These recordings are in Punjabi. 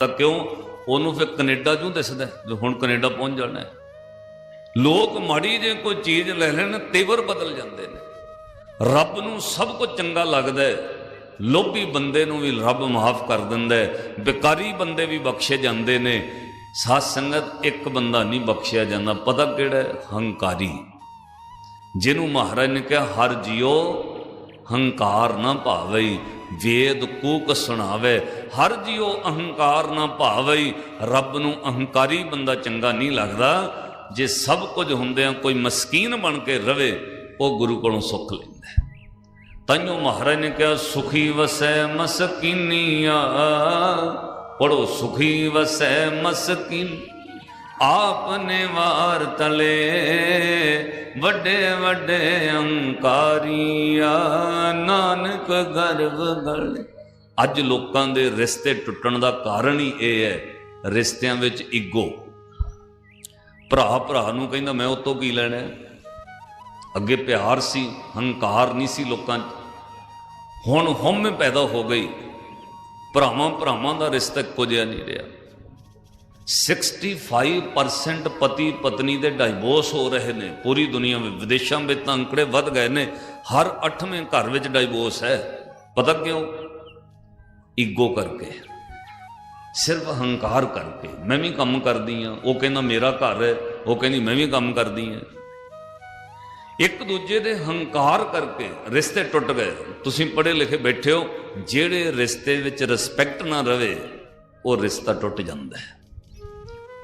ਤਾਂ ਕਿਉਂ? ਉਹਨੂੰ ਫਿਰ ਕੈਨੇਡਾ ਜੂ ਦਿਸਦਾ ਹੈ, ਵੀ ਹੁਣ ਕੈਨੇਡਾ ਪਹੁੰਚ ਜਾਣਾ ਹੈ। ਲੋਕ ਮਾੜੀ ਜੇ ਕੋਈ ਚੀਜ਼ ਲੈ ਲੈਣ ਤੇਵਰ ਬਦਲ ਜਾਂਦੇ ਨੇ। ਰੱਬ ਨੂੰ ਸਭ ਕੁਝ ਚੰਗਾ ਲੱਗਦਾ ਹੈ। ਲੋਭੀ ਬੰਦੇ ਨੂੰ ਵੀ ਰੱਬ ਮਾਫ ਕਰ ਦਿੰਦਾ ਹੈ। ਬਿਕਾਰੀ ਬੰਦੇ ਵੀ ਬਖਸ਼ੇ ਜਾਂਦੇ ਨੇ। ਸਾਧ ਸੰਗਤ ਇੱਕ ਬੰਦਾ ਨਹੀਂ ਬਖਸ਼ਿਆ ਜਾਂਦਾ। ਪਤਾ ਕਿਹੜਾ ਹੰਕਾਰੀ। ਜਿਹਨੂੰ ਮਹਾਰਾਜ ਨੇ ਕਿਹਾ ਹਰ ਜਿਉ ਹੰਕਾਰ ਨਾ ਭਾਵਈ ਵੇਦ ਕੂਕ ਸੁਣਾਵੇ, ਹਰ ਜਿਉ ਅਹੰਕਾਰ ਨਾ ਭਾਵਈ, ਰੱਬ ਨੂੰ ਅਹੰਕਾਰੀ ਬੰਦਾ ਚੰਗਾ ਨਹੀਂ ਲੱਗਦਾ। ਜੇ ਸਭ ਕੁਝ ਹੁੰਦਿਆਂ ਕੋਈ ਮਸਕੀਨ ਬਣ ਕੇ ਰਵੇ, ਉਹ ਗੁਰੂ ਕੋਲੋਂ ਸੁੱਖ ਲੈਂਦਾ ਹੈ। ਤੈਨੂੰ ਮਹਾਰਾਜ ਨੇ ਕਿਹਾ, ਸੁਖੀ ਵਸੈ ਮਸਕੀਨੀਆ। ਪੜੋ ਸੁਖੀ ਵਸੈ ਮਸਕੀਨ। ਆਪਨੇ ਵਾਰ ਤਲੇ ਵੱਡੇ ਵੱਡੇ ਅੰਕਾਰੀਆ, ਨਾਨਕ ਗਰਵ ਗਲੇ। ਅੱਜ ਲੋਕਾਂ ਦੇ ਰਿਸ਼ਤੇ ਟੁੱਟਣ ਦਾ ਕਾਰਨ ਹੀ ਇਹ ਹੈ, ਰਿਸ਼ਤਿਆਂ ਵਿੱਚ ਈਗੋ। ਭਰਾ ਭਰਾ ਨੂੰ ਕਹਿੰਦਾ, ਮੈਂ ਉਹ ਤੋਂ ਕੀ ਲੈਣਾ ਅੱਗੇ ਪਿਆਰ ਸੀ, ਹੰਕਾਰ ਨਹੀਂ ਸੀ ਲੋਕਾਂ 'ਚ। ਹੁਣ ਹਉਮੈ ਪੈਦਾ ਹੋ ਗਈ। ਭਰਾਵਾਂ ਭਰਾਵਾਂ ਦਾ ਰਿਸ਼ਤਾ ਇੱਕੋ ਜਿਹਾ ਨਹੀਂ ਰਿਹਾ। 65% ਪਤੀ ਪਤਨੀ ਦੇ ਡਾਈਵੋਰਸ ਹੋ ਰਹੇ ਨੇ। ਪੂਰੀ ਦੁਨੀਆ ਵਿੱਚ ਵਿਦੇਸ਼ਾਂ ਵਿੱਚ ਤਾਂ ਅੰਕੜੇ ਵੱਧ ਗਏ ਨੇ। ਹਰ 8ਵੇਂ ਘਰ ਵਿੱਚ ਡਾਈਵੋਰਸ ਹੈ। ਪਤਾ ਕਿਉਂ? ਈਗੋ ਕਰਕੇ। ਸਿਰਫ ਹੰਕਾਰ ਕਰਕੇ। ਮੈਂ ਵੀ ਕੰਮ ਕਰਦੀ ਆ ਉਹ ਕਹਿੰਦਾ ਮੇਰਾ ਘਰ ਹੈ। ਉਹ ਕਹਿੰਦੀ ਮੈਂ ਵੀ ਕੰਮ ਕਰਦੀ ਆ ਇੱਕ ਦੂਜੇ ਦੇ ਹੰਕਾਰ ਕਰਕੇ ਰਿਸ਼ਤੇ ਟੁੱਟ ਗਏ। ਤੁਸੀਂ ਪੜ੍ਹੇ ਲਿਖੇ ਬੈਠੇ ਹੋ। ਜਿਹੜੇ ਰਿਸ਼ਤੇ ਵਿੱਚ ਰਿਸਪੈਕਟ ਨਾ ਰਵੇ, ਉਹ ਰਿਸ਼ਤਾ ਟੁੱਟ ਜਾਂਦਾ ਹੈ।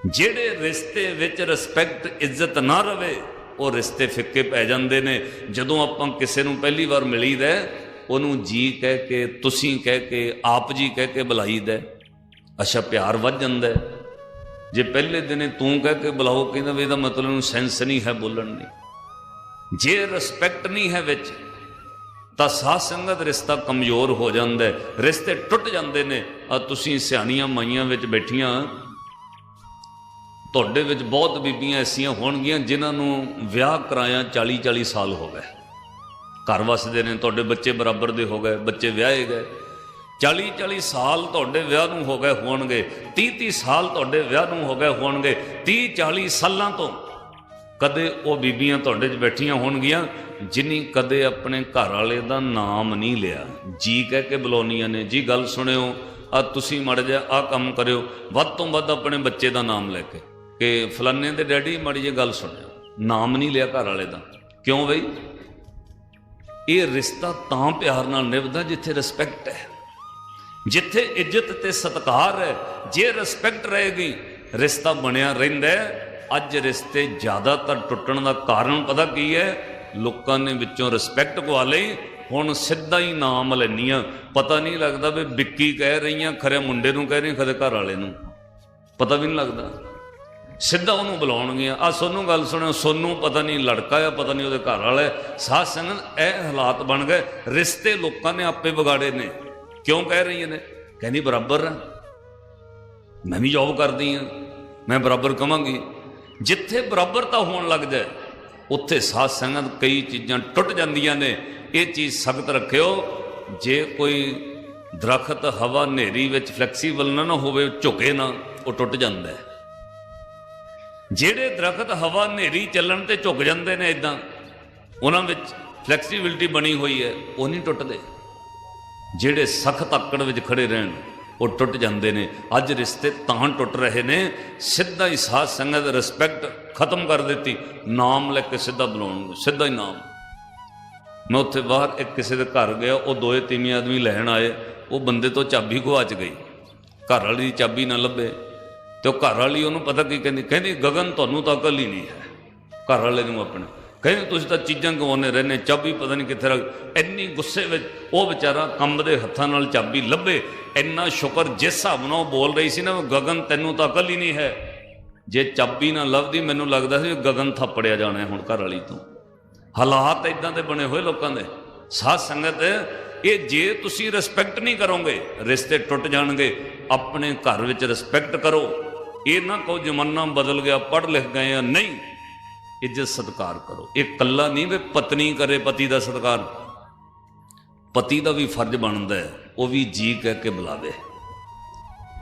ਜਿਹੜੇ ਰਿਸ਼ਤੇ ਵਿੱਚ ਰਿਸਪੈਕਟ ਇੱਜ਼ਤ ਨਾ ਰਵੇ ਉਹ ਰਿਸ਼ਤੇ ਫਿੱਕੇ ਪੈ ਜਾਂਦੇ ਨੇ। ਜਦੋਂ ਆਪਾਂ ਕਿਸੇ ਨੂੰ ਪਹਿਲੀ ਵਾਰ ਮਿਲੀਦਾ ਹੈ, ਉਹਨੂੰ ਜੀ ਕਹਿ ਕੇ ਤੁਸੀਂ ਕਹਿ ਕੇ ਆਪ ਜੀ ਕਹਿ ਕੇ ਬੁਲਾਈਦਾ ਅੱਛਾ ਪਿਆਰ ਵੱਧ ਜਾਂਦਾ ਜੇ ਪਹਿਲੇ ਦਿਨੇ ਤੂੰ ਕਹਿ ਕੇ ਬੁਲਾਓ ਕਹਿੰਦਾ ਵੀ ਇਹਦਾ ਮਤਲਬ ਨੂੰ ਸੈਂਸ ਨਹੀਂ ਹੈ ਬੋਲਣ ਦੀ। ਜੇ ਰਿਸਪੈਕਟ ਨਹੀਂ ਹੈ ਵਿੱਚ ਤਾਂ ਸਾਧ ਸੰਗਤ ਰਿਸ਼ਤਾ ਕਮਜ਼ੋਰ ਹੋ ਜਾਂਦਾ ਹੈ। ਰਿਸ਼ਤੇ ਟੁੱਟ ਜਾਂਦੇ ਨੇ। ਆ ਤੁਸੀਂ ਸਿਆਣੀਆਂ ਮਾਈਆਂ ਵਿੱਚ ਬੈਠੀਆਂ ਤੁਹਾਡੇ ਵਿੱਚ ਬਹੁਤ ਬੀਬੀਆਂ ਐਸੀਆਂ ਹੋਣਗੀਆਂ ਜਿਨ੍ਹਾਂ ਨੂੰ ਵਿਆਹ ਕਰਾਇਆ 40 40 ਸਾਲ ਹੋ ਗਏ। ਘਰ ਵਸਦੇ ਨੇ, ਤੁਹਾਡੇ ਬੱਚੇ ਬਰਾਬਰ ਦੇ ਹੋ ਗਏ, ਬੱਚੇ ਵਿਆਹੇ ਗਏ। 40 40 ਸਾਲ ਤੁਹਾਡੇ ਵਿਆਹ ਨੂੰ ਹੋ ਗਏ ਹੋਣਗੇ 30 30 ਸਾਲ ਤੁਹਾਡੇ ਵਿਆਹ ਨੂੰ ਹੋ ਗਏ ਹੋਣਗੇ 30 40 ਸਾਲਾਂ ਤੋਂ ਕਦੇ ਉਹ ਬੀਬੀਆਂ ਤੁਹਾਡੇ 'ਚ ਬੈਠੀਆਂ ਹੋਣਗੀਆਂ ਜਿਨੀ ਕਦੇ ਆਪਣੇ ਘਰ ਵਾਲੇ ਦਾ ਨਾਮ ਨਹੀਂ ਲਿਆ। ਜੀ ਕਹਿ ਕੇ ਬੁਲਾਉਣੀਆਂ ਨੇ, ਜੀ, ਗੱਲ ਸੁਣਿਓ ਆ ਤੁਸੀਂ ਮੜ ਜਾ ਆ ਕੰਮ ਕਰਿਓ, ਵੱਧ ਤੋਂ ਵੱਧ ਆਪਣੇ ਬੱਚੇ ਦਾ ਨਾਮ ਲੈ ਕੇ। ਕਿ ਫਲਾਨੇ ਦੇ ਡੈਡੀ ਮੜੀ ਜੇ ਗੱਲ ਸੁਣਿਓ। ਨਾਮ ਨਹੀਂ ਲਿਆ ਘਰ ਵਾਲੇ ਦਾ। ਕਿਉਂ ਬਈ? ਇਹ ਰਿਸ਼ਤਾ ਤਾਂ ਪਿਆਰ ਨਾਲ ਨਿਭਦਾ ਜਿੱਥੇ ਰਿਸਪੈਕਟ ਹੈ। ਜਿੱਥੇ ਇੱਜ਼ਤ ਤੇ ਸਤਿਕਾਰ ਹੈ। ਜੇ ਰਿਸਪੈਕਟ ਰਹੇਗੀ, ਰਿਸ਼ਤਾ ਬਣਿਆ ਰਹਿੰਦਾ ਅੱਜ ਰਿਸ਼ਤੇ ਜ਼ਿਆਦਾਤਰ ਟੁੱਟਣ ਦਾ ਕਾਰਨ ਪਤਾ ਕੀ ਹੈ? ਲੋਕਾਂ ਨੇ ਵਿੱਚੋਂ ਰਿਸਪੈਕਟ ਗਵਾ ਲਈ। ਹੁਣ ਸਿੱਧਾ ਹੀ ਨਾਮ ਲੈਣੀਆਂ ਪਤਾ ਨਹੀਂ ਲੱਗਦਾ ਵੀ ਵਿੱਕੀ ਕਹਿ ਰਹੀਆਂ, ਖਰੇ ਮੁੰਡੇ ਨੂੰ ਕਹਿ ਰਹੀਆਂ, ਖਰੇ ਘਰ ਵਾਲੇ ਨੂੰ। ਪਤਾ ਵੀ ਨਹੀਂ ਲੱਗਦਾ। ਸਿੱਧਾ ਉਹਨੂੰ ਬੁਲਾਉਣਗੀਆਂ ਆ ਸੋਨੂੰ ਗੱਲ ਸੁਣਿਓ, ਸੋਨੂੰ ਪਤਾ ਨਹੀਂ ਲੜਕਾ ਆ, ਪਤਾ ਨਹੀਂ ਉਹਦੇ ਘਰ ਵਾਲਾ ਹੈ। ਸਾਧ ਸੰਗਤ ਇਹ ਹਾਲਾਤ ਬਣ ਗਏ। ਰਿਸ਼ਤੇ ਲੋਕਾਂ ਨੇ ਆਪੇ ਵਿਗਾੜੇ ਨੇ। ਕਿਉਂ ਕਹਿ ਰਹੀਆਂ ਨੇ? ਕਹਿੰਦੀ ਬਰਾਬਰ ਆ। ਮੈਂ ਵੀ ਜੌਬ ਕਰਦੀ ਆ। ਮੈਂ ਬਰਾਬਰ ਕਵਾਂਗੀ। ਜਿੱਥੇ ਬਰਾਬਰਤਾ ਹੋਣ ਲੱਗ ਜਾਏ, ਉੱਥੇ ਸਾਧ ਸੰਗਤ ਕਈ ਚੀਜ਼ਾਂ ਟੁੱਟ ਜਾਂਦੀਆਂ ਨੇ। ਇਹ ਚੀਜ਼ ਸਖਤ ਰੱਖਿਓ। ਜੇ ਕੋਈ ਦਰਖਤ ਹਵਾ ਹਨੇਰੀ ਵਿੱਚ ਫਲੈਕਸੀਬਲ ਨਾ ਨਾ ਹੋਵੇ, ਝੁਕੇ ਨਾ, ਉਹ ਟੁੱਟ ਜਾਂਦਾ ਹੈ। ਜਿਹੜੇ ਦਰਖਤ ਹਵਾ ਹਨੇਰੀ ਚੱਲਣ ਤੇ ਝੁਕ ਜਾਂਦੇ ਨੇ ਇਦਾਂ ਉਹਨਾਂ ਵਿੱਚ ਫਲੈਕਸੀਬਿਲਟੀ ਬਣੀ ਹੋਈ ਹੈ, ਉਹ ਨਹੀਂ ਟੁੱਟਦੇ। ਜਿਹੜੇ ਸਖਤ ਆਕੜ ਵਿੱਚ ਖੜੇ ਰਹਿਣ, ਉਹ ਟੁੱਟ ਜਾਂਦੇ ਨੇ। ਅੱਜ ਰਿਸ਼ਤੇ ਤਾਂ ਟੁੱਟ ਰਹੇ ਨੇ, ਸਿੱਧਾ ਹੀ ਸਾਧ ਸੰਗਤ ਰਿਸਪੈਕਟ ਖਤਮ ਕਰ ਦਿੱਤੀ, ਨਾਮ ਲੈ ਕੇ ਸਿੱਧਾ ਬੁਲਾਉਣਗੇ ਸਿੱਧਾ ਹੀ ਨਾਮ। ਮੈਂ ਉੱਥੇ ਬਾਹਰ ਇੱਕ ਕਿਸੇ ਦੇ ਘਰ ਗਿਆ, ਉਹ ਦੋਏ ਤੀਵੀਂ ਆਦਮੀ ਲੈਣ ਆਏ, ਉਹ ਬੰਦੇ ਤੋਂ ਚਾਬੀ ਗੁਆਚ ਗਈ। ਘਰ ਵਾਲੀ ਚਾਬੀ ਨਾ ਲੱਭੇ। ਤੇ ਉਹ ਘਰ ਵਾਲੀ ਉਹਨੂੰ ਪਤਾ ਕੀ ਕਹਿੰਦੀ ਕਹਿੰਦੀ, ਗਗਨ ਤੁਹਾਨੂੰ ਤਾਂ ਅਕਲ ਹੀ ਨਹੀਂ ਹੈ। ਘਰ ਵਾਲੇ ਨੂੰ ਆਪਣੇ। ਕਹਿੰਦੇ, ਤੁਸੀਂ ਤਾਂ ਚੀਜ਼ਾਂ ਗਵਾਉਣੇ ਰਹਿੰਦੇ, ਚਾਬੀ ਪਤਾ ਨਹੀਂ ਕਿੱਥੇ ਰੱਖ ਇੰਨੀ ਗੁੱਸੇ ਵਿੱਚ ਉਹ ਵਿਚਾਰਾ ਕੰਬਦੇ ਹੱਥਾਂ ਨਾਲ ਚਾਬੀ ਲੱਭੇ। ਇੰਨਾ ਸ਼ੁਕਰ ਜਿਸ ਹਿਸਾਬ ਨਾਲ ਉਹ ਬੋਲ ਰਹੀ ਸੀ ਨਾ, ਗਗਨ ਤੈਨੂੰ ਤਾਂ ਅਕਲ ਹੀ ਨਹੀਂ ਹੈ। ਜੇ ਚਾਬੀ ਨਾ ਲੱਭਦੀ, ਮੈਨੂੰ ਲੱਗਦਾ ਸੀ ਵੀ ਗਗਨ ਥੱਪੜਿਆ ਜਾਣਾ ਹੁਣ ਘਰ ਵਾਲੀ ਤੋਂ। ਹਾਲਾਤ ਇਦਾਂ ਦੇ ਬਣੇ ਹੋਏ ਲੋਕਾਂ ਦੇ। ਸਾਧ ਸੰਗਤ, ਇਹ ਜੇ ਤੁਸੀਂ ਰਿਸਪੈਕਟ ਨਹੀਂ ਕਰੋਗੇ, ਰਿਸ਼ਤੇ ਟੁੱਟ ਜਾਣਗੇ, ਆਪਣੇ ਘਰ ਵਿੱਚ ਰਿਸਪੈਕਟ ਕਰੋ। ਇਹ ਨਾ ਕਹੋ ਜ਼ਮਾਨਾ ਬਦਲ ਗਿਆ, ਪੜ੍ਹ ਲਿਖ ਗਏ ਆ, ਨਹੀਂ। ਇੱਜ਼ਤ ਸਤਕਾਰ ਕਰੋ। ਇਹ ਕੱਲਾ ਨਹੀਂ ਵੀ ਪਤਨੀ ਕਰੇ, ਪਤੀ ਦਾ ਸਤਕਾਰ। ਪਤੀ ਦਾ ਵੀ ਫਰਜ਼ ਬਣਦਾ ਹੈ, ਉਹ ਵੀ ਜੀ ਕਹਿ ਕੇ ਬੁਲਾਵੇ।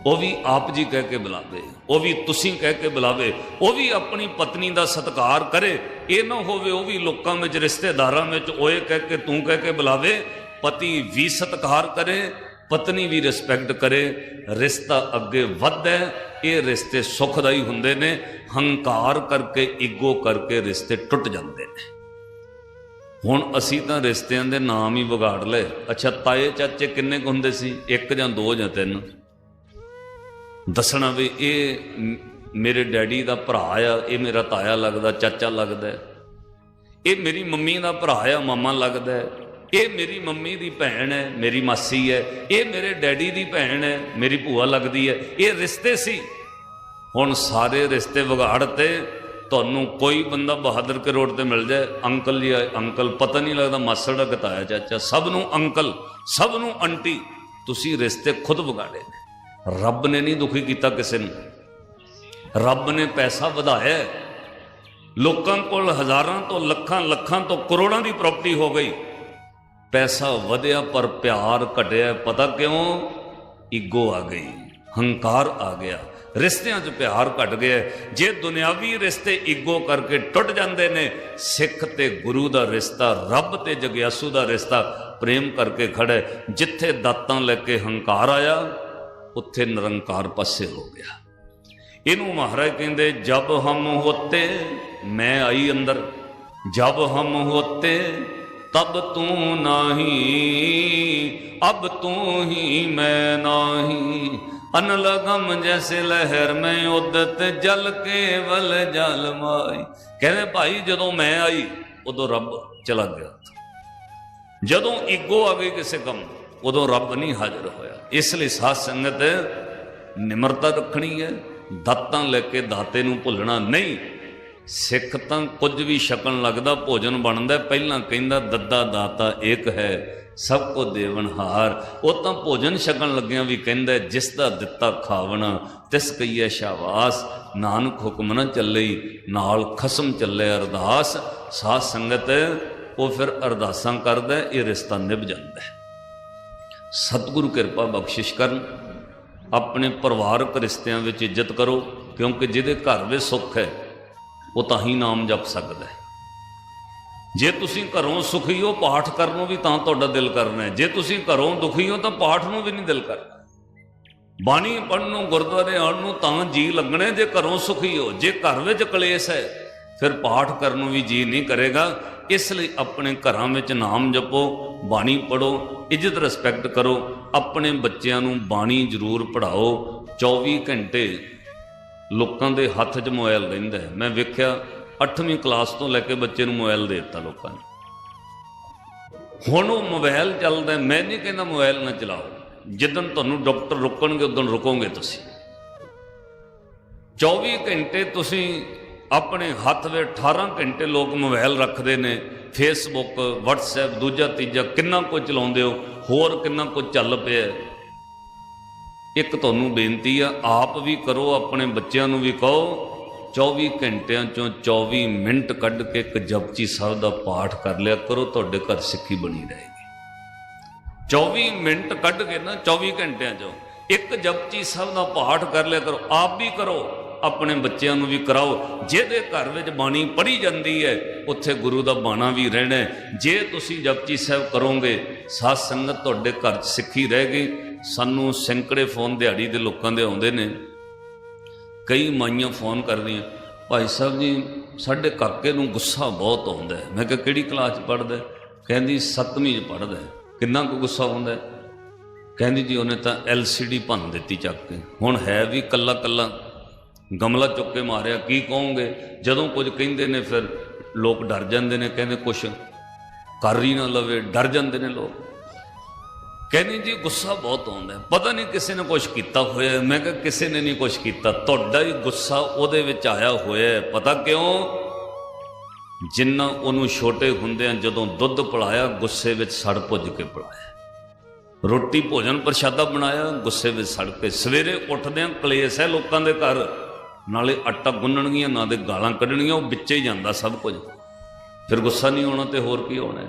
ਉਹ ਵੀ ਆਪ ਜੀ ਕਹਿ ਕੇ ਬੁਲਾਵੇ। ਉਹ ਵੀ ਤੁਸੀਂ ਕਹਿ ਕੇ ਬੁਲਾਵੇ। ਉਹ ਵੀ ਆਪਣੀ ਪਤਨੀ ਦਾ ਸਤਿਕਾਰ ਕਰੇ। ਇਹ ਨਾ ਹੋਵੇ ਉਹ ਵੀ ਲੋਕਾਂ ਵਿੱਚ, ਰਿਸ਼ਤੇਦਾਰਾਂ ਵਿੱਚ, ਓਏ ਕਹਿ ਕੇ, ਤੂੰ ਕਹਿ ਕੇ ਬੁਲਾਵੇ। ਪਤੀ ਵੀ ਸਤਿਕਾਰ ਕਰੇ ਪਤਨੀ ਵੀ ਰਿਸਪੈਕਟ ਕਰੇ, ਰਿਸ਼ਤਾ ਅੱਗੇ ਵੱਧਦਾ ਇਹ ਰਿਸ਼ਤੇ ਸੁਖਦਾਈ ਹੁੰਦੇ ਨੇ, ਹੰਕਾਰ ਕਰਕੇ, ਈਗੋ ਕਰਕੇ ਰਿਸ਼ਤੇ ਟੁੱਟ ਜਾਂਦੇ ਨੇ। ਹੁਣ ਅਸੀਂ ਤਾਂ ਰਿਸ਼ਤਿਆਂ ਦੇ ਨਾਮ ਹੀ ਵਿਗਾੜ ਲਏ। ਅੱਛਾ, ਤਾਏ ਚਾਚੇ ਕਿੰਨੇ ਕੁ ਹੁੰਦੇ ਸੀ? ਇੱਕ ਜਾਂ ਦੋ ਜਾਂ ਤਿੰਨ? ਦੱਸਣਾ ਵੀ ਇਹ ਮੇਰੇ ਡੈਡੀ ਦਾ ਭਰਾ ਆ, ਇਹ ਮੇਰਾ ਤਾਇਆ ਲੱਗਦਾ, ਚਾਚਾ ਲੱਗਦਾ। ਇਹ ਮੇਰੀ ਮੰਮੀ ਦਾ ਭਰਾ ਆ, ਮਾਮਾ ਲੱਗਦਾ। ਇਹ ਮੇਰੀ ਮੰਮੀ ਦੀ ਭੈਣ ਹੈ, ਮੇਰੀ ਮਾਸੀ ਹੈ, ਇਹ ਮੇਰੇ ਡੈਡੀ ਦੀ ਭੈਣ ਹੈ, ਮੇਰੀ ਭੂਆ ਲੱਗਦੀ ਹੈ, ਇਹ ਰਿਸ਼ਤੇ ਸੀ। ਹੁਣ ਸਾਰੇ ਰਿਸ਼ਤੇ ਵਿਗਾੜਤੇ ਤੁਹਾਨੂੰ ਕੋਈ ਬੰਦਾ ਬਹਾਦਰ ਕੇ ਰੋਡ ਤੇ ਮਿਲ ਜਾਏ, ਅੰਕਲ ਜੀ ਅੰਕਲ ਪਤਾ ਨਹੀਂ ਲੱਗਦਾ ਮਾਸੜ ਦਾ ਕਤਾਇਆ ਚਾਚਾ। ਸਭ ਨੂੰ ਅੰਕਲ, ਸਭ ਨੂੰ ਆਂਟੀ, ਤੁਸੀਂ ਰਿਸ਼ਤੇ ਖੁਦ ਵਿਗਾੜੇ ਨੇ। ਰੱਬ ਨੇ ਨਹੀਂ ਦੁਖੀ ਕੀਤਾ ਕਿਸੇ ਨੂੰ। ਰੱਬ ਨੇ ਪੈਸਾ ਵਧਾਇਆ ਲੋਕਾਂ ਕੋਲ ਹਜ਼ਾਰਾਂ ਤੋਂ ਲੱਖਾਂ ਲੱਖਾਂ ਤੋਂ ਕਰੋੜਾਂ ਦੀ ਪ੍ਰਾਪਰਟੀ ਹੋ ਗਈ। ਪੈਸਾ ਵਧਿਆ ਪਰ ਪਿਆਰ ਘਟਿਆ। ਪਤਾ ਕਿਉਂ? ਈਗੋ ਆ ਗਈ, ਹੰਕਾਰ ਆ ਗਿਆ। ਰਿਸ਼ਤਿਆਂ 'ਚ ਪਿਆਰ ਘਟ ਗਿਆ। ਜੇ ਦੁਨਿਆਵੀ ਰਿਸ਼ਤੇ ਈਗੋ ਕਰਕੇ ਟੁੱਟ ਜਾਂਦੇ ਨੇ, ਸਿੱਖ ਤੇ ਗੁਰੂ ਦਾ ਰਿਸ਼ਤਾ, ਰੱਬ ਤੇ ਜਗਿਆਸੂ ਦਾ ਰਿਸ਼ਤਾ ਪ੍ਰੇਮ ਕਰਕੇ ਖੜਾ ਜਿੱਥੇ ਦਾਤਾਂ ਲੈ ਕੇ ਹੰਕਾਰ ਆਇਆ, ਉੱਥੇ ਨਿਰੰਕਾਰ ਪਾਸੇ ਹੋ ਗਿਆ। ਇਹਨੂੰ ਮਹਾਰਾਜ ਕਹਿੰਦੇ, ਜਬ ਹਮ ਹੋਤੇ, ਮੈਂ ਆਈ ਅੰਦਰ। ਜਬ ਹਮ ਹੋਤੇ ਤਬ ਤੂੰ ਨਹੀਂ, ਅਬ ਤੂੰ ਹੀ ਮੈਂ ਨਹੀਂ। ਅਨਲਗਮ ਜੈਸੇ ਲਹਿਰ ਮੈਂ ਉਦਤ, ਜਲ ਕੇਵਲ ਜਲ ਮਾਈ ਕਹਿੰਦੇ ਭਾਈ ਜਦੋਂ ਮੈਂ ਆਈ, ਉਦੋਂ ਰੱਬ ਚਲਾ ਗਿਆ। ਜਦੋਂ ਈਗੋ ਆ ਗਈ ਕਿਸੇ ਕੰਮ, ਉਦੋਂ ਰੱਬ ਨਹੀਂ ਹਾਜ਼ਰ ਹੋਇਆ। ਇਸ ਲਈ ਸਾਧ ਸੰਗਤ ਨਿਮਰਤਾ ਰੱਖਣੀ ਹੈ, ਦਾਤਾਂ ਲੈ ਕੇ ਦਾਤੇ ਨੂੰ ਭੁੱਲਣਾ ਨਹੀਂ। ਸਿੱਖ ਤਾਂ ਕੁਝ ਵੀ ਛਕਣ ਲੱਗਦਾ, ਭੋਜਨ ਬਣਦਾ, ਪਹਿਲਾਂ ਕਹਿੰਦਾ, ਦੱਦਾ ਦਾਤਾ ਏਕ ਹੈ, ਸਭ ਕੋ ਦੇਵਨਹਾਰ ਉਹ ਤਾਂ ਭੋਜਨ ਛਕਣ ਲੱਗਿਆਂ ਵੀ ਕਹਿੰਦਾ, ਜਿਸ ਦਾ ਦਿੱਤਾ ਖਾਵਣਾ, ਤਿਸ ਕਈਏ ਸ਼ਾਬਾਸ। ਨਾਨਕ ਹੁਕਮ ਨਾ ਚੱਲਈ ਨਾਲ ਖਸਮ ਚੱਲੇ ਅਰਦਾਸ। ਸਾਧ ਸੰਗਤ, ਉਹ ਫਿਰ ਅਰਦਾਸਾਂ ਕਰਦਾ, ਇਹ ਰਿਸ਼ਤਾ ਨਿਭ ਜਾਂਦਾ ਸਤਿਗੁਰੂ ਕਿਰਪਾ ਬਖਸ਼ਿਸ਼ ਕਰਨ, ਆਪਣੇ ਪਰਿਵਾਰਕ ਰਿਸ਼ਤਿਆਂ ਵਿੱਚ ਇੱਜ਼ਤ ਕਰੋ, ਕਿਉਂਕਿ ਜਿਹਦੇ ਘਰ ਵਿੱਚ ਸੁੱਖ ਹੈ ਉਹ ਤਾਂ ਹੀ ਨਾਮ ਜਪ ਸਕਦਾ ਹੈ। ਜੇ ਤੁਸੀਂ ਘਰੋਂ ਸੁਖੀ ਹੋ, ਪਾਠ ਕਰਨ ਨੂੰ ਵੀ ਤਾਂ ਤੁਹਾਡਾ ਦਿਲ ਕਰਨਾ ਹੈ। ਜੇ ਤੁਸੀਂ ਘਰੋਂ ਦੁਖੀ ਹੋ, ਤਾਂ ਪਾਠ ਨੂੰ ਵੀ ਨਹੀਂ ਦਿਲ ਕਰਨਾ। ਬਾਣੀ ਪੜਨ ਨੂੰ, ਗੁਰਦੁਆਰੇ ਆਉਣ ਨੂੰ ਤਾਂ ਜੀ ਲੱਗਣੇ ਜੇ ਘਰੋਂ ਸੁਖੀ ਹੋ। ਜੇ ਘਰ ਵਿੱਚ ਕਲੇਸ਼ ਹੈ, ਫਿਰ ਪਾਠ ਕਰਨ ਨੂੰ ਵੀ ਜੀ ਨਹੀਂ ਕਰੇਗਾ। ਇਸ ਲਈ ਆਪਣੇ ਘਰਾਂ ਵਿੱਚ ਨਾਮ ਜਪੋ, ਬਾਣੀ ਪੜੋ ਇੱਜ਼ਤ ਰਿਸਪੈਕਟ ਕਰੋ, ਆਪਣੇ ਬੱਚਿਆਂ ਨੂੰ ਬਾਣੀ ਜ਼ਰੂਰ ਪੜਾਓ 24 ਘੰਟੇ ਲੋਕਾਂ ਦੇ ਹੱਥ 'ਚ ਮੋਬਾਈਲ ਰਹਿੰਦਾ ਹੈ। ਮੈਂ ਵੇਖਿਆ 8ਵੀਂ ਕਲਾਸ ਤੋਂ ਲੈ ਕੇ ਬੱਚੇ ਨੂੰ ਮੋਬਾਈਲ ਦੇ ਦਿੱਤਾ ਲੋਕਾਂ ਨੇ। ਹੁਣ ਉਹ ਮੋਬਾਈਲ ਚੱਲਦਾ ਮੈਂ ਨਹੀਂ ਕਹਿੰਦਾ ਮੋਬਾਈਲ ਨਾ ਚਲਾਓ। ਜਿੱਦਣ ਤੁਹਾਨੂੰ ਡਾਕਟਰ ਰੁਕਣਗੇ, ਉਦੋਂ ਰੁਕੋਗੇ ਤੁਸੀਂ। 24 ਘੰਟੇ ਤੁਸੀਂ ਆਪਣੇ ਹੱਥ ਵਿੱਚ 18 ਘੰਟੇ ਲੋਕ ਮੋਬਾਈਲ ਰੱਖਦੇ ਨੇ। ਫੇਸਬੁੱਕ WhatsApp, ਦੂਜਾ ਤੀਜਾ ਕਿੰਨਾ ਕੁਝ ਚਲਾਉਂਦੇ ਹੋ। ਹੋਰ ਕਿੰਨਾ ਕੁਝ ਚੱਲ ਪਿਆ ਇੱਕ ਤੁਹਾਨੂੰ ਬੇਨਤੀ ਆ, ਆਪ ਵੀ ਕਰੋ, ਆਪਣੇ ਬੱਚਿਆਂ ਨੂੰ ਵੀ ਕਹੋ। 24 ਘੰਟਿਆਂ ਚੋਂ 24 ਮਿੰਟ ਕੱਢ ਕੇ ਇੱਕ ਜਪਜੀ ਸਾਹਿਬ ਦਾ ਪਾਠ ਕਰ ਲਿਆ ਕਰੋ, ਤੁਹਾਡੇ ਘਰ ਸਿੱਖੀ ਬਣੀ ਰਹੇਗੀ। 24 ਮਿੰਟ ਕੱਢ ਕੇ ਨਾ 24 ਘੰਟਿਆਂ ਚੋਂ ਇੱਕ ਜਪਜੀ ਸਾਹਿਬ ਦਾ ਪਾਠ ਕਰ ਲਿਆ ਕਰੋ, ਆਪ ਵੀ ਕਰੋ, ਆਪਣੇ ਬੱਚਿਆਂ ਨੂੰ ਵੀ ਕਰਾਓ। ਜਿਹਦੇ ਘਰ ਵਿੱਚ ਬਾਣੀ ਪੜ੍ਹੀ ਜਾਂਦੀ ਹੈ, ਉੱਥੇ ਗੁਰੂ ਦਾ ਬਾਣਾ ਵੀ ਰਹਿਣਾ ਜੇ ਤੁਸੀਂ ਜਪਜੀ ਸਾਹਿਬ ਕਰੋਗੇ, ਸਾਧ ਸੰਗਤ ਤੁਹਾਡੇ ਘਰ 'ਚ ਸਿੱਖੀ ਰਹੇਗੀ ਸਾਨੂੰ ਸੈਂਕੜੇ ਫੋਨ ਦਿਹਾੜੀ ਦੇ ਲੋਕਾਂ ਦੇ ਆਉਂਦੇ ਨੇ। ਕਈ ਮਾਈਆਂ ਫੋਨ ਕਰਦੀਆਂ ਭਾਈ ਸਾਹਿਬ ਜੀ, ਸਾਡੇ ਕਾਕੇ ਨੂੰ ਗੁੱਸਾ ਬਹੁਤ ਆਉਂਦਾ ਹੈ। ਮੈਂ ਕਿਹਾ, ਕਿਹੜੀ ਕਲਾਸ 'ਚ ਪੜ੍ਹਦਾ ਕਹਿੰਦੀ 7ਵੀਂ 'ਚ ਪੜ੍ਹਦਾ ਕਿੰਨਾ ਕੁ ਗੁੱਸਾ ਆਉਂਦਾ ਕਹਿੰਦੀ ਜੀ, ਉਹਨੇ ਤਾਂ LCD ਭੰਨ ਦਿੱਤੀ ਚੱਕ ਕੇ। ਹੁਣ ਹੈ ਵੀ ਕੱਲਾ ਕੱਲਾ ਗਮਲਾ ਚੁੱਕ ਕੇ ਮਾਰਿਆ। ਕੀ ਕਹੋਗੇ? ਜਦੋਂ ਕੁਝ ਕਹਿੰਦੇ ਨੇ, ਫਿਰ ਲੋਕ ਡਰ ਜਾਂਦੇ ਨੇ, ਕਹਿੰਦੇ ਕੁਛ ਕਰ ਹੀ ਨਾ ਲਵੇ। ਡਰ ਜਾਂਦੇ ਨੇ ਲੋਕ। ਕਹਿੰਦੀ ਜੀ ਗੁੱਸਾ ਬਹੁਤ ਆਉਂਦਾ ਪਤਾ ਨਹੀਂ ਕਿਸੇ ਨੇ ਕੁਝ ਕੀਤਾ ਹੋਇਆ ਮੈਂ ਕਿਹਾ ਕਿਸੇ ਨੇ ਨਹੀਂ ਕੁਝ ਕੀਤਾ। ਤੁਹਾਡਾ ਹੀ ਗੁੱਸਾ ਉਹਦੇ ਵਿੱਚ ਆਇਆ ਹੋਇਆ ਪਤਾ ਕਿਉਂ? ਜਿੰਨਾ ਉਹਨੂੰ ਛੋਟੇ ਹੁੰਦਿਆਂ ਜਦੋਂ ਦੁੱਧ ਪਿਲਾਇਆ, ਗੁੱਸੇ ਵਿੱਚ ਸੜ ਪੁੱਜ ਕੇ ਪਿਲਾਇਆ। ਰੋਟੀ ਭੋਜਨ ਪ੍ਰਸ਼ਾਦਾ ਬਣਾਇਆ, ਗੁੱਸੇ ਵਿੱਚ ਸੜ ਕੇ। ਸਵੇਰੇ ਉੱਠਦਿਆਂ ਕਲੇਸ਼ ਹੈ ਲੋਕਾਂ ਦੇ ਘਰ। ਨਾਲੇ ਆਟਾ ਗੁੰਨਣਗੀਆਂ ਨਾਲੇ ਗਾਲਾਂ ਕੱਢਣਗੀਆਂ, ਉਹ ਵਿੱਚੇ ਹੀ ਜਾਂਦਾ ਸਭ ਕੁਝ। ਫਿਰ ਗੁੱਸਾ ਨਹੀਂ ਆਉਣਾ ਤੇ ਹੋਰ ਕੀ ਹੋਣਾ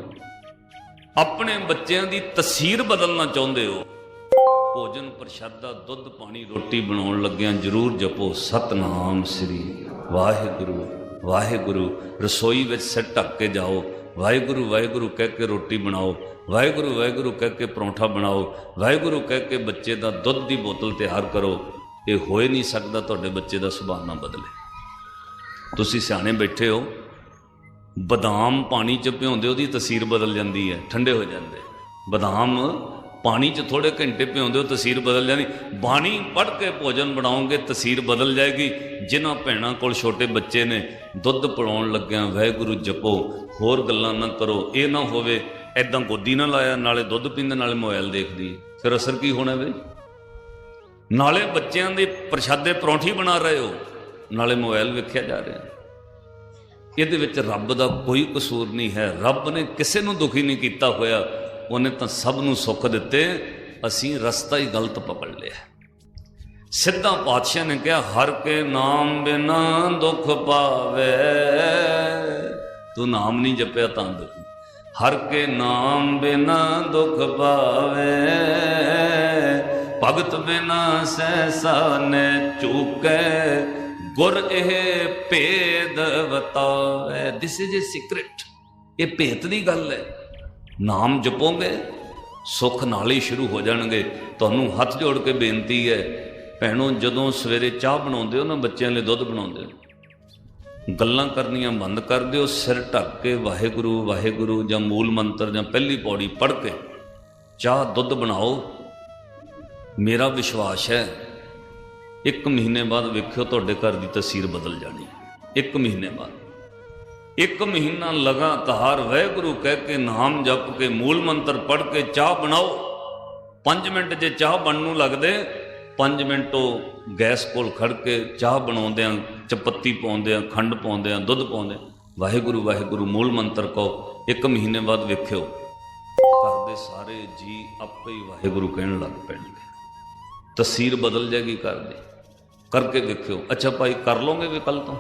ਆਪਣੇ ਬੱਚਿਆਂ ਦੀ ਤਸਵੀਰ ਬਦਲਣਾ ਚਾਹੁੰਦੇ ਹੋ? ਭੋਜਨ ਪ੍ਰਸ਼ਾਦਾ, ਦੁੱਧ, ਪਾਣੀ, ਰੋਟੀ ਬਣਾਉਣ ਲੱਗਿਆਂ ਜਰੂਰ ਜਪੋ। ਸਤਨਾਮ ਸ੍ਰੀ ਵਾਹਿਗੁਰੂ ਵਾਹਿਗੁਰੂ, ਰਸੋਈ ਵਿੱਚ ਸਿਰ ਢੱਕ ਕੇ ਜਾਓ। ਵਾਹਿਗੁਰੂ ਵਾਹਿਗੁਰੂ ਕਹਿ ਕੇ ਰੋਟੀ ਬਣਾਓ। ਵਾਹਿਗੁਰੂ ਵਾਹਿਗੁਰੂ ਕਹਿ ਕੇ ਪਰੌਂਠਾ ਬਣਾਓ। ਵਾਹਿਗੁਰੂ ਕਹਿ ਕੇ ਬੱਚੇ ਦਾ ਦੁੱਧ ਦੀ ਬੋਤਲ ਤਿਆਰ ਕਰੋ। ਇਹ ਹੋਏ ਨਹੀਂ ਸਕਦਾ ਤੁਹਾਡੇ ਬੱਚੇ ਦਾ ਸੁਭਾਅ ਨਾ ਬਦਲੇ। ਤੁਸੀਂ ਸਿਆਣੇ ਬੈਠੇ ਹੋ। ਬਦਾਮ ਪਾਣੀ ਚ ਭਿਉਂਦੇ, ਉਹਦੀ ਤਸੀਰ ਬਦਲ ਜਾਂਦੀ ਹੈ, ਠੰਡੇ ਹੋ ਜਾਂਦੇ। ਬਦਾਮ ਪਾਣੀ ਚ ਥੋੜੇ ਘੰਟੇ ਭਿਉਂਦੇ, ਉਹ ਤਸੀਰ ਬਦਲ ਜਾਂਦੀ। ਬਾਣੀ ਪੜ੍ਹ ਕੇ ਭੋਜਨ ਬਣਾਓਗੇ, ਤਸੀਰ ਬਦਲ ਜਾਏਗੀ। ਜਿਨ੍ਹਾਂ ਭੈਣਾਂ ਕੋਲ ਛੋਟੇ ਬੱਚੇ ਨੇ, ਦੁੱਧ ਪਿਲਾਉਣ ਲੱਗਿਆਂ ਵਾਹਿਗੁਰੂ ਜਪੋ, ਹੋਰ ਗੱਲਾਂ ਨਾ ਕਰੋ। ਇਹ ਨਾ ਹੋਵੇ ਐਦਾਂ ਗੋਦੀ ਨਾ ਲਾਇਆ, ਨਾਲੇ ਦੁੱਧ ਪੀਂਦੇ, ਨਾਲੇ ਮੋਬਾਈਲ ਦੇਖਦੀ। ਫਿਰ ਅਸਰ ਕੀ ਹੋਣਾ ਵੇ ਨਾਲੇ ਬੱਚਿਆਂ ਦੇ ਪ੍ਰਸ਼ਾਦੇ ਪਰੌਂਠੀ ਬਣਾ ਰਹੇ ਹੋ, ਨਾਲੇ ਮੋਬਾਈਲ ਵੇਖਿਆ ਜਾ ਰਿਹਾ। ਇਹਦੇ ਵਿੱਚ ਰੱਬ ਦਾ ਕੋਈ ਕਸੂਰ ਨਹੀਂ ਹੈ। ਰੱਬ ਨੇ ਕਿਸੇ ਨੂੰ ਦੁਖੀ ਨਹੀਂ ਕੀਤਾ ਹੋਇਆ। ਉਹਨੇ ਤਾਂ ਸਭ ਨੂੰ ਸੁੱਖ ਦਿੱਤੇ। ਅਸੀਂ ਰਸਤਾ ਹੀ ਗਲਤ ਪਕੜ ਲਿਆ। ਸਿੱਧਾ ਪਾਤਸ਼ਾਹ ਨੇ ਕਿਹਾ, ਹਰ ਕੇ ਨਾਮ ਬਿਨਾ ਦੁੱਖ ਪਾਵੇ। ਤੂੰ ਨਾਮ ਨਹੀਂ ਜਪਿਆ ਤਾਂ ਦੁੱਖ। ਹਰ ਕੇ ਨਾਮ ਬਿਨਾ ਦੁੱਖ ਪਾਵੇ। ਭਗਤ ਬਿਨਾ ਸਹਿਸਾ ਨੇ ਚੂਕੈ। ਗੁਰ ਇਹ ਭੇਦ ਬਤਾਵੇ ਦਿਸ ਇਜ਼ ਅ ਸੀਕ੍ਰੇਟ ਇਹ ਭੇਤ ਦੀ ਗੱਲ ਹੈ। ਨਾਮ ਜਪੋਗੇ, ਸੁੱਖ ਨਾਲ ਹੀ ਸ਼ੁਰੂ ਹੋ ਜਾਣਗੇ। ਤੁਹਾਨੂੰ ਹੱਥ ਜੋੜ ਕੇ ਬੇਨਤੀ ਹੈ, ਭੈਣੋ, ਜਦੋਂ ਸਵੇਰੇ ਚਾਹ ਬਣਾਉਂਦੇ ਹੋ ਨਾ, ਬੱਚਿਆਂ ਲਈ ਦੁੱਧ ਬਣਾਉਂਦੇ ਹੋ, ਗੱਲਾਂ ਕਰਨੀਆਂ ਬੰਦ ਕਰ ਦਿਓ, ਸਿਰ ਢੱਕ ਕੇ ਵਾਹਿਗੁਰੂ ਵਾਹਿਗੁਰੂ ਜਾਂ ਮੂਲ ਮੰਤਰ ਜਾਂ ਪਹਿਲੀ ਪੌੜੀ ਪੜ੍ਹ ਕੇ ਚਾਹ, ਦੁੱਧ ਬਣਾਓ। ਮੇਰਾ ਵਿਸ਼ਵਾਸ ਹੈ ਇੱਕ ਮਹੀਨੇ ਬਾਅਦ ਵੇਖਿਓ ਤੁਹਾਡੇ ਘਰ ਦੀ ਤਸਵੀਰ ਬਦਲ ਜਾਣੀ। ਇੱਕ ਮਹੀਨੇ ਬਾਅਦ। ਇੱਕ ਮਹੀਨਾ ਲਗਾਤਾਰ ਵਾਹਿਗੁਰੂ ਕਹਿ ਕੇ ਨਾਮ ਜਪ ਕੇ ਮੂਲ ਮੰਤਰ ਪੜ੍ਹ ਕੇ ਚਾਹ ਬਣਾਓ। 5 ਮਿੰਟ ਜੇ ਚਾਹ ਬਣਨ ਨੂੰ ਲੱਗਦੇ 5 ਮਿੰਟ ਉਹ ਗੈਸ ਕੋਲ ਖੜ ਕੇ ਚਾਹ ਬਣਾਉਂਦਿਆਂ, ਚਪੱਤੀ ਪਾਉਂਦਿਆਂ, ਖੰਡ ਪਾਉਂਦਿਆਂ, ਦੁੱਧ ਪਾਉਂਦੇ ਵਾਹਿਗੁਰੂ ਵਾਹਿਗੁਰੂ, ਮੂਲ ਮੰਤਰ ਕਹੋ। ਇੱਕ ਮਹੀਨੇ ਬਾਅਦ ਵੇਖਿਓ, ਘਰ ਦੇ ਸਾਰੇ ਜੀ ਆਪੇ ਹੀ ਵਾਹਿਗੁਰੂ ਕਹਿਣ ਲੱਗ ਪੈਣਗੇ। ਤਸਵੀਰ ਬਦਲ ਜਾਏਗੀ ਘਰ ਦੀ। ਕਰਕੇ ਵੇਖਿਓ ਅੱਛਾ ਭਾਈ ਕਰ ਲੋਗੇ ਵੀ ਕੱਲ ਤੋਂ?